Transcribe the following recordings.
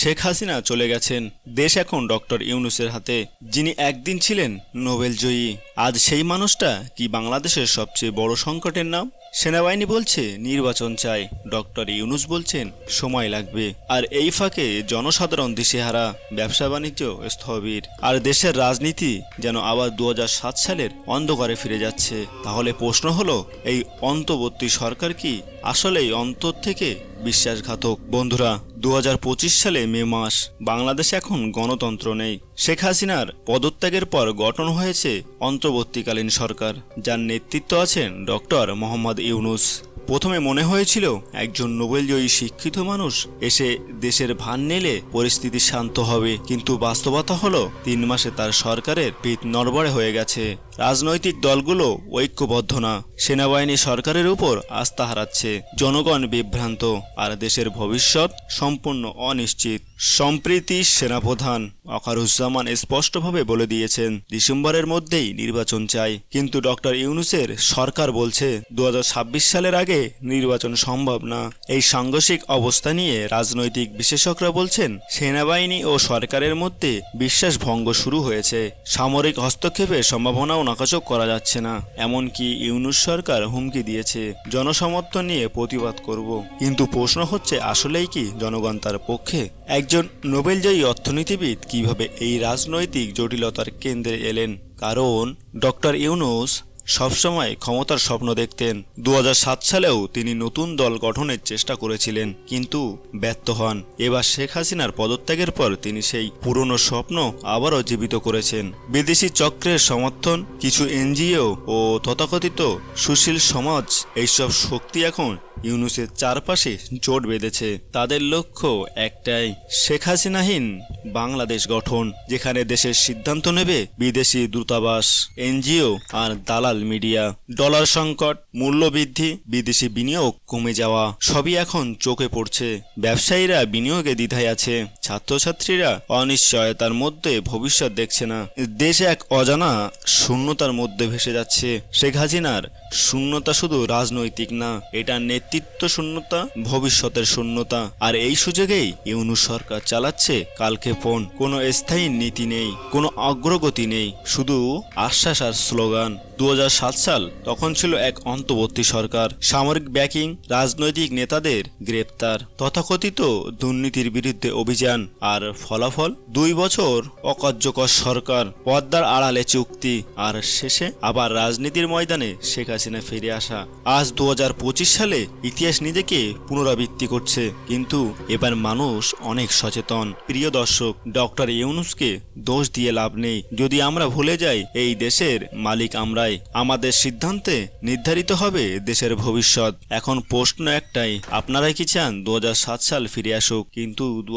শেখ হাসিনা চলে গেছেন দেশ এখন ডক্টর ইউনুসের হাতে, যিনি একদিন ছিলেন নোবেল জয়ী। আজ সেই মানুষটা কি বাংলাদেশের সবচেয়ে বড় সংকটের নাম? সেনাবাহিনী বলছে, নির্বাচন চাই। ডক্টর ইউনুস বলছেন, সময় লাগবে। আর এই ফাঁকে জনসাধারণ দিশেহারা, ব্যবসা বাণিজ্য স্থবির। আর দেশের রাজনীতি যেন আবার দু হাজার সাত সালের অন্ধকারে ফিরে যাচ্ছে। তাহলে প্রশ্ন হলো, এই অন্তর্বর্তী সরকার কি আসলেই অন্তর থেকে বিশ্বাসঘাতক? বন্ধুরা দু হাজার পঁচিশ সালে মে মাস বাংলাদেশে এখন গণতন্ত্র নেই। শেখ হাসিনার পদত্যাগের পর গঠন হয়েছে অন্তর্বর্তীকালীন সরকার, যার নেতৃত্ব আছেন ডক্টর মোহাম্মদ ইউনুস। প্রথমে মনে হয়েছিল, একজন নোবেলজয়ী শিক্ষিত মানুষ এসে দেশের ভান নিলে পরিস্থিতি শান্ত হবে, কিন্তু বাস্তবতা হলো, তিন মাসে তার সরকারের পিঠ নড়বড়ে হয়ে গেছে। রাজনৈতিক দলগুলো ঐক্যবদ্ধ না, সেনাবাহিনী সরকারের উপর আস্থা হারাচ্ছে, জনগণ বিভ্রান্ত, আর দেশের ভবিষ্যৎ সম্পূর্ণ অনিশ্চিত। সম্প্রীতি সেনাপ্রধান অকারুজ্জামান স্পষ্টভাবে বলে দিয়েছেন, ডিসেম্বরের মধ্যেই নির্বাচন চাই। কিন্তু ডক্টর ইউনুসের সরকার বলছে দু হাজার ছাব্বিশ সালের আগে নির্বাচন সম্ভব না। এই সাংঘর্ষিক অবস্থা নিয়ে রাজনৈতিক বিশেষজ্ঞরা বলছেন, সেনাবাহিনী ও সরকারের মধ্যে বিশ্বাস ভঙ্গ শুরু হয়েছে। সামরিক হস্তক্ষেপের সম্ভাবনাও নাকচক করা যাচ্ছে না। এমনকি ইউনুস সরকার হুমকি দিয়েছে, জনসমর্থন নিয়ে প্রতিবাদ করব। কিন্তু প্রশ্ন হচ্ছে, আসলেই কি জনগণ তার পক্ষে একজন নোবেলজয়ী অর্থনীতিবিদ কীভাবে এই রাজনৈতিক জটিলতার কেন্দ্রে এলেন? কারণ ডক্টর ইউনুস সবসময় ক্ষমতার স্বপ্ন দেখতেন। দু হাজার সাত সালেও তিনি নতুন দল গঠনের চেষ্টা করেছিলেন, কিন্তু ব্যর্থ হন। এবার শেখ হাসিনার পদত্যাগের পর তিনি সেই পুরনো স্বপ্ন আবারও জীবিত করেছেন। বিদেশি চক্রের সমর্থন, কিছু এনজিও ও তথাকথিত সুশীল সমাজ, এইসব শক্তি এখন ইউনুসের চারপাশে জোট বেঁধেছে। তাদের লক্ষ্য একটাই, শেখ হাসিনাহীন বাংলাদেশ গঠন, যেখানে দেশের সিদ্ধান্ত নেবে বিদেশি দূতাবাস, এনজিও আর দালাল মিডিয়া। ডলার সংকট, মূল্যবৃদ্ধি, বিদেশি বিনিয়োগ কমে যাওয়া, সবই এখন চোখে পড়ছে। ব্যবসায়ীরা বিনিয়োগে দ্বিধায় আছে, ছাত্রছাত্রীরা অনিশ্চয়তার মধ্যে ভবিষ্যৎ দেখছে না। দেশ এক অজানা শূন্যতার মধ্যে ভেসে যাচ্ছে। শেখ হাসিনার শূন্যতা শুধু রাজনৈতিক না, এটা নেতৃত্ব শূন্যতা, ভবিষ্যতের শূন্যতা। আর এই সুযোগেই ইউনু সরকার চালাচ্ছে কালকে ফোন। কোনো স্থায়ী নীতি নেই, কোনো অগ্রগতি নেই, শুধু আশ্বাস আর স্লোগান। দু হাজার সাত সাল তখন ছিল এক অন্তর্বর্তী সরকার। সামরিক ব্যাকিং রাজনৈতিক নেতাদের গ্রেপ্তার। তথাকথিত দুর্নীতির বিরুদ্ধে অভিযান আর ফলাফল দুই বছর অকার্যকর সরকার। পদ্মার আড়ালে চুক্তি আর শেষে আবার রাজনীতির ময়দানে শেখ হাসিনা ফিরে আসা। আজ দু হাজার পঁচিশ সালে ইতিহাস নিজেকে পুনরাবৃত্তি করছে, কিন্তু এবার মানুষ অনেক সচেতন। প্রিয় দর্শক, ডক্টর ইউনুসকে দোষ দিয়ে লাভ নেই। যদি আমরা ভুলে যাই, এই দেশের মালিক আমরাই আমাদের সিদ্ধান্তে নির্ধারিত হবে দেশের ভবিষ্যৎ। এখন প্রশ্ন একটাই, আপনারাই কি চান দু হাজার সাত সাল ফিরে আসুক, কিন্তু দু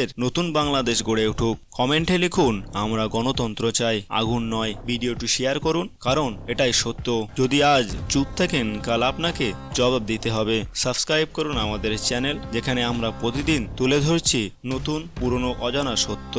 এর নতুন বাংলাদেশ গড়ে উঠুক? কমেন্টে লিখুন, আমরা গণতন্ত্র চাই, আগুন নয়। ভিডিওটি শেয়ার করুন, কারণ এটাই সত্য। যদি আজ চুপ থাকেন, কাল আপনাকে জবাব দিতে হবে। সাবস্ক্রাইব করুন আমাদের চ্যানেল, যেখানে আমরা প্রতিদিন তুলে ধরছি নতুন, পুরনো, অজানা সত্য।